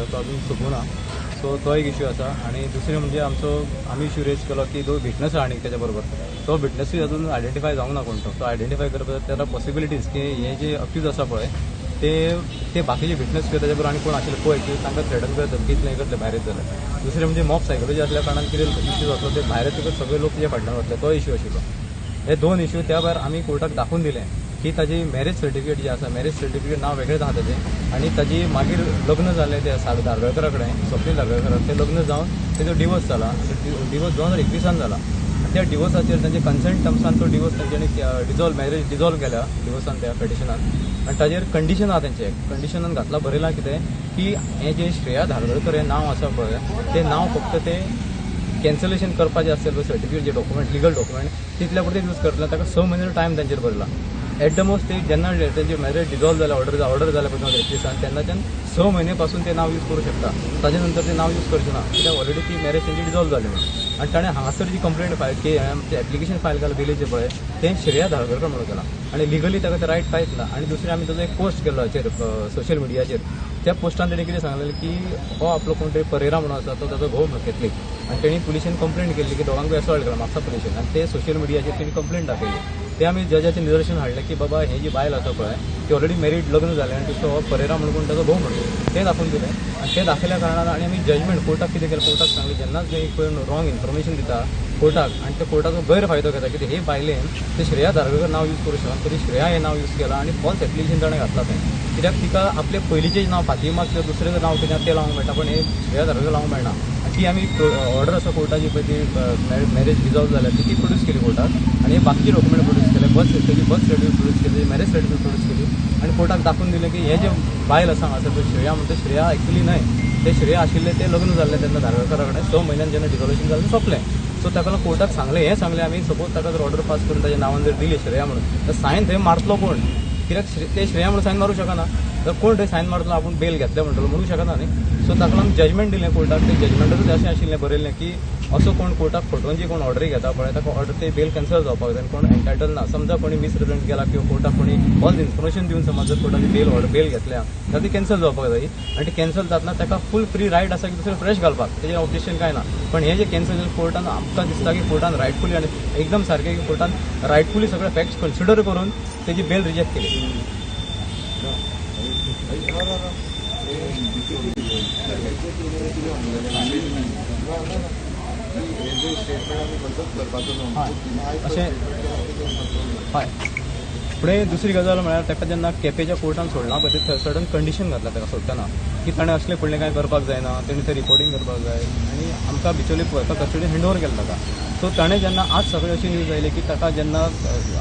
आसा तो अजून सोंपूना सो तो एक इश्यू आसा आणि दुसरें म्हणजे आमचो आमी इश्यू रेज केलो की जो विटनस आसा आनी तेच्या बरोबर तो विटनसूय अजून आयडेंटिफाय जावंक ना कोण तो तो आयडेंटिफाय करपा त्याला पॉसिबिलिटीज की हे जे अक्यूज आसा पळय ते ते बाकीचे विटनस किंवा त्याच्या बरोबर आनी कोण आशिल्ले पळय की तांकां थ्रेटन करता धमकीतले हे करतले भायर येत जाल्यार दुसरें म्हणजे मॉब सायकोलॉजी असल्या कारणान कितें इश्यू जातलो ते भायर येतकच सगळे लोक तुज्या फाटल्यान वतले तो इश्यू आशिल्लो हे दोन इश्यू त्या भायर आमी कोर्टाक दाखोवन दिले. ही ताजी मॅरेज सर्टिफिकेट जी आसा मॅरेज सर्टिफिकेट नांव वेगळें आहा ताजें. आणि ताजी मागीर लग्न जालें ते साग धारगळकरा कडेन स्वप्नील धारगळकर तें लग्न जावन तेजो डिवोर्स जाला. डिवोर्स दोन हजार एकविसान जाला. आनी त्या डिवोर्साचेर तांचे कन्सेंट टर्म्सान तो डिवोर्स तांच्यांनी डिझॉल्व मॅरेज डिझॉल्व केल्या डिवोर्सान त्या पेटिशनान आनी ताजेर कंडिशन आहा तेंचे. कंडिशनान घातला बरयलां कितें? की हें जें श्रेया धारगळकर हें नांव आसा पळय तें नांव फक्त तें कॅन्सलेशन करपाचें आसलें पळय सर्टिफिकेट जे डॉक्युमेंट लिगल डॉक्युमेंट तितल्या पुरते यूज करतले ताका स म्हयने टायम तांचेर भरला. एट द मोस्ट ते जेन्ना तेंचे मॅरेज डिझॉल्व झाला ऑर्डर ऑर्डर जाल्या पळय एकवीसान तेन्नाच्यान स म्हयने पासून ते नांव यूज करू शकता. ताज्या नंतर ते नांव यूज करचें ना कित्याक ऑलरेडी ती मॅरेज तेंची डिझॉल्व जाली म्हणून आनी ताणें हांगासर जी कंप्लेंट फायल के एप्लिकेशन फायल केलां बेलीचें पळय तें श्रेया धारगळकर म्हणून केलां. आनी लिगली ताका ते रायट पायत ना. आनी दुसरें आमी ताजो एक पोस्ट केल्लो हाचेर सोशल मिडियाचेर त्या पोस्टान तेणें कितें सांगलेलें की हो आपलो कोण तरी परेरा म्हणून आसा तो ताजो घोव म्हणून कॅथलीक आनी तेणी पुलिशेन कंप्लेंट केल्ली की दोगांकूय असॉल्ट केला म्हापसा पुलिशेन आनी ते सोशल मिडियाचेर तेणी कंप्लेंट दाखयली ते आमी जजाचें निदर्शन हाडलें की बाबा हे जी बायल आसा पळय ती ऑलरेडी मॅरीड लग्न जालें आनी तिचो हो परेरा म्हणून कोण ताजो घोव म्हणून. तें दाखोवन दिलें आनी तें दाखयल्या कारणान आनी आमी जजमेंट कोर्टाक कितें केलें कोर्टाक सांगलें जेन्नाच जे कोण रॉंग इन्फॉर्मेशन दिता कोर्टाक आनी त्या कोर्टाचो गैरफायदो घेता की हे बायलेन ते श्रेया धारगळकर नांव यूज करू शकना तरी श्रेया हें नांव यूज केलां आनी फॉल्स एप्लिकेशन ताणें घातला तें कित्याक तिका आपले पयलींचें नांव फातिमा किंवा दुसरें नांव कितें तें लावंक मेळटा पण हे श्रेया धारगळकर लावंक मेळना ती आमी ऑर्डर आसा कोर्टाची पळय ती मॅरेज डिझॉल्व जाल्या ती ती प्रोड्यूस केली कोर्टाक आनी बाकी बाकीचे डॉक्युमेंट प्रोड्यूस केले बर्थ तेजी बर्थ सर्टिफिकेट प्रोड्यूस केली मॅरेज सर्टिफिकेट प्रोड्यूस केली. आनी कोर्टाक दाखोवन दिलें की हे जे बायल आसा हांगासर पळय श्रेया म्हणटा श्रेया एक्चुली न्हय ते श्रेया आशिल्ले ते लग्न जाल्ले तेन्ना धारगळकरा कडेन स म्हयन्यान जेन्ना डिझॉल्युशन जालें सोंपलें. सो ताका लागून कोर्टाक सांगलें हें सांगलें आमी सपोज ताका जर ऑर्डर पास करून ताच्या नांवान जर दिली श्रेया म्हणून तर सायन थंय मारतलो कोण कित्याक श्रे- ते श्रेया म्हणून सायन मारूं शकना. जर कोण थंय सायन मारतलो आपूण बेल घेतले म्हणटलो म्हणू शकना न्ही. सो ताका लागून जजमेंट दिलें कोर्टाक ते जजमेंटूच अशें आशिल्लें बरयल्लें की असो कोण कोर्टाक फटोवन जी कोण ऑर्डरी घेता पळय ताका ऑर्डर ते बेल कॅन्सल जावपाक जाय कोण एन्टायटल ना समजा कोणी मिसरिप्रेझेंट केला किंवा कोर्टाक कोणी फॉल्स इन्फॉर्मेशन दिवन समज जर कोर्टाची बेल ऑर्डर बेल घेतल्या जाल्यार ती कॅन्सल जावपाक जाय. आनी ती कॅन्सल जातना ताका फूल फ्री रायट आसा की दुसरें फ्रेश घालपाक तेजें ऑब्जेक्शन काय ना. पण हे जे कॅन्सल कोर्टान आमकां दिसता की कोर्टान रायटफुली आनी एकदम सारकें की कोर्टान रायटफुली सगळे फॅक्ट्स कन्सिडर करून तेजी बेल रिजेक्ट केली. हय फुडें दुसरी गजाल म्हळ्यार ताका जेन्ना केपेच्या कोर्टान सोडला पळय ते सडन कंडिशन घातला ताका सोडटना की ताणें असलें फुडलें कांय करपाक जायना तेणें तें रिपोर्टींग करपाक जाय. आनी आमकां बिचोली एका कस्टडीन हँड ओवर केलें ताका सो ताणें जेन्ना आज सगळें अशी न्यूज आयली की ताका जेन्ना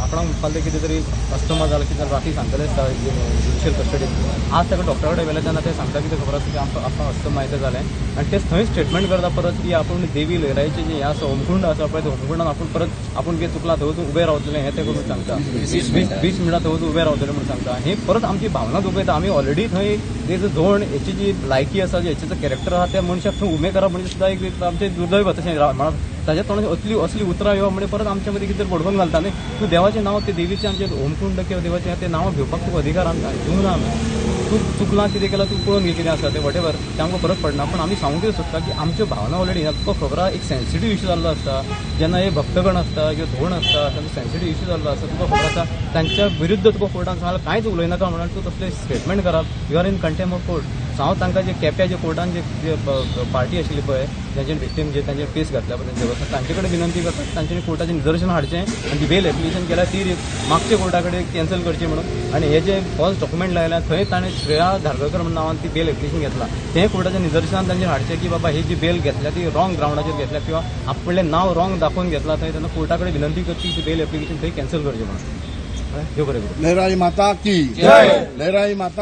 आपणाक म्हणपाक कितें तरी अस्तमा जालो की राती सांगतले ज्युडिशियल कस्टडीन आज ताका डॉक्टरा कडेन गेले तेन्ना ते सांगता कितें खबर आसा की आमकां आमकां अस्तमा येतें जालें आनी तें थंय स्टेटमेंट करता परत की आपूण देवी लहराईचें जें हें आसा होमकुंड आसा पळय ते होमकुंडान आपूण परत आपूण कितें चुकलां थंय वचून उबें रावतलें हें ते करून सांगता वीस वीस मिनटां थंय वचून रावतलें म्हणून सांगता. हे परत आमची भावना दुखयता आमी ऑलरेडी थंय तेजो जोड हेची जी लायकी आसा जी हेचें कॅरेक्टर आसा त्या मनशाक थंय उमेद करप म्हणजे सुद्दां एक आमचें दुर्दैव तशें म्हणा ताज्या तोंडाची असली असली उतरां येवप म्हणजे परत आमच्या मदीं कितें बडवून घालता न्ही. तूं देवाचें नांव ते देवीचें आमचें होमकुंड किंवा देवाचें तें नांव घेवपाक तुका अधिकार आमकां दिवंक ना आमी तूं चुकलां कितें केलां तूं पळोवन घे कितें आसा तें वटेवर तें आमकां फरक पडना पण आमी सांगूंक कितें सोदता की आमच्यो भावना ऑलरेडी तुका खबर आहा एक सेन्सिटीव इशू जाल्लो आसता जेन्ना हे भक्तगण आसता किंवा धोण आसता तेन्ना सेन्सिटीव इशू जाल्लो आसता तुका खबर आसा तांच्या विरुद्ध तुका कोर्टान सांगलें कांयच उलयनाका म्हणून तूं तसलें स्टेटमेंट करप you are in contempt of court हांव तांकां जे केप्या जे कोर्टान जे जे पार्टी आशिल्ली पळय जेंचे विक्टीम जे तांचेर केस घातल्या पळय तेंचे वता तांचे कडेन विनंती करता तांच्यांनी कोर्टाचें निदर्शन हाडचें आनी ती बेल एप्लिकेशन केल्यार ती मागच्या कोर्टा कडेन कॅन्सल करची म्हणून. आनी हे जे फॉल्स डॉक्युमेंट लायल्या थंय ताणें श्रेया धारगळकर म्हणून नांवान ती बेल एप्लिकेशन घेतला. तें कोर्टाच्या निदर्शनान तांचेर हाडचें की बाबा ही जी बेल घेतल्या ती रॉंग ग्रावंडाचेर घेतल्या किंवा आपलें नांव रॉंग दाखोवन घेतला थंय तेन्ना कोर्टा कडेन विनंती करची की बेल एप्लिकेशन थंय कॅन्सल करचें म्हणून. देव बरें लहराई माता की. लहराई माता